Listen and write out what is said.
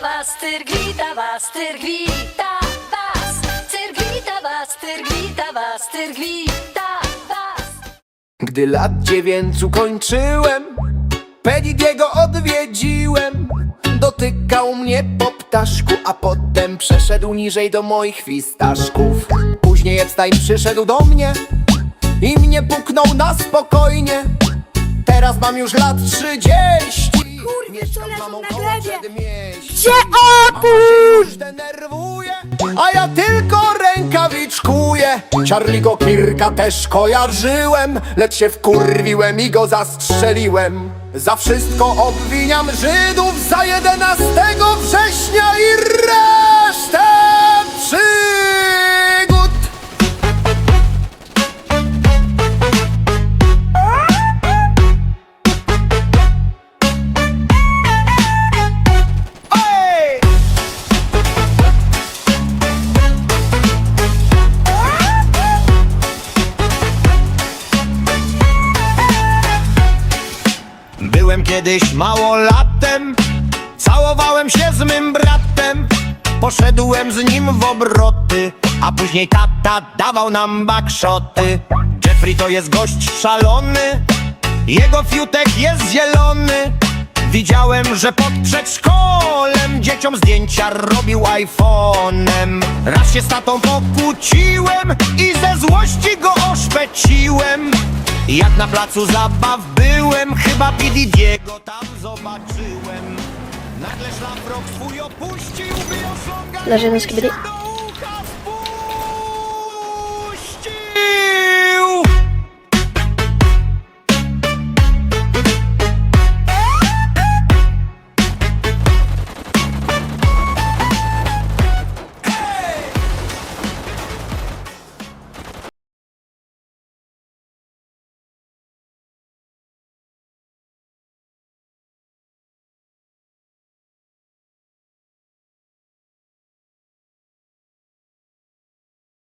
tyrgwita was, tyrgwita was, tyrgwita was, tyrgwita was, tyrgwita was. Gdy lat dziewięć ukończyłem Pedidiego odwiedziłem. Dotykał mnie po ptaszku A potem przeszedł niżej do moich fistaszków. Później Epstein przyszedł do mnie I mnie puknął na spokojnie. Teraz mam już lat trzydzieści Mieszkam z mamą koło przedmieści Gdzie już denerwuje A ja tylko rękawiczkuję. Charlie'ego Kirka też kojarzyłem Lecz się wkurwiłem i go zastrzeliłem. Za wszystko obwiniam Żydów Za 11 września i resztę Byłem kiedyś małolatem Całowałem się z mym bratem. Poszedłem z nim w obroty A później tata dawał nam bakszoty. Jeffrey to jest gość szalony Jego fiutek jest zielony. Widziałem, że pod przedszkolem Dzieciom zdjęcia robił iPhone'em. Raz się z tatą pokłóciłem I ze złości go oszpeciłem. Jak na placu zabaw byłem Chyba Pididiego tam zobaczyłem. Nagle szlafrok swój opuścił By osiągać Leży na skibidi. do